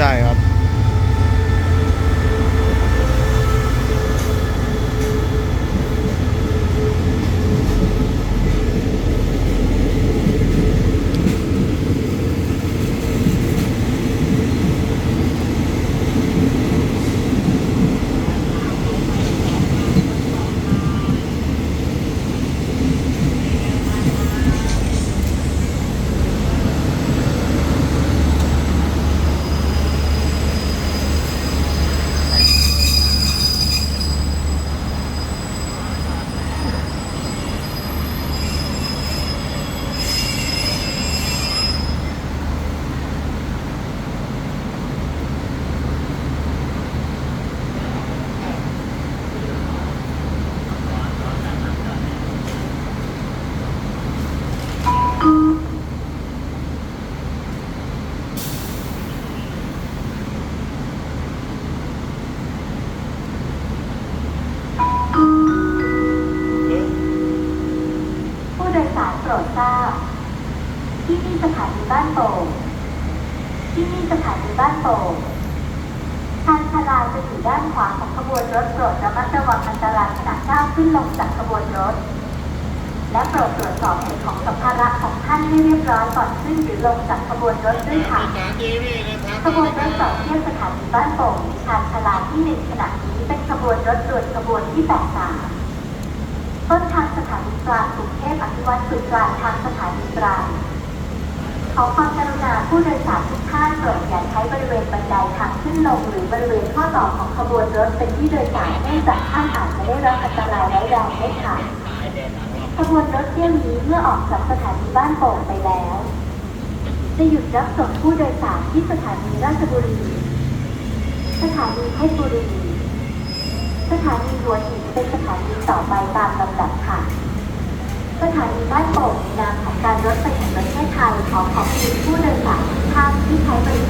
ใช่ครับ สารโปรดทราบ ที่นี่สถานีบ้านโป่งที่นี่สถานีบ้านโป่งทางชลาจะอยู่ด้านขวาของขบวนรถโปรดระมัดระวังอันตรายขณะก้าวขึ้นลงจากขบวนรถ และโปรดตรวจสอบเหตุของสัมภาระของท่านให้เรียบร้อยก่อนขึ้นหรือลงจากขบวนรถด้วยค่ะขบวนรถต่อเที่ยวสถานีบ้านโป่งมีชานชลาที่หนึ่งขณะนี้เป็นขบวนรถด่วนขบวนที่แปดสามต้นทาง ถานีกลางกรุงเทพอภิวัตรสู่กลางทางสถานีตรังขอความกรุณาผู้โดยสารทุกท่านโปรดอย่าใช้บริเวณบันไดทางขึ้นลงหรือบริเวณข้อต่อของขบวนรถเป็นที่โดยสารเนื่องจากท่านอาจจะได้รับอันตรายร้ายแรงได้ค่ะขบวนรถเที่ยวนี้เมื่อออกจากสถานีบ้านโป่งไปแล้ว จะหยุดรับส่งผู้โดยสารที่สถานีราชบุรี สถานีเพชรบุรี สถานีหัวหินเป็นสถานีต่อไปตามลำดับค่ะ สถานีบ้านโป่งในนามของการรถไฟแห่งประเทศไทยขอขอบคุณผู้โดยสารทุกท่านที่ใช้บริการ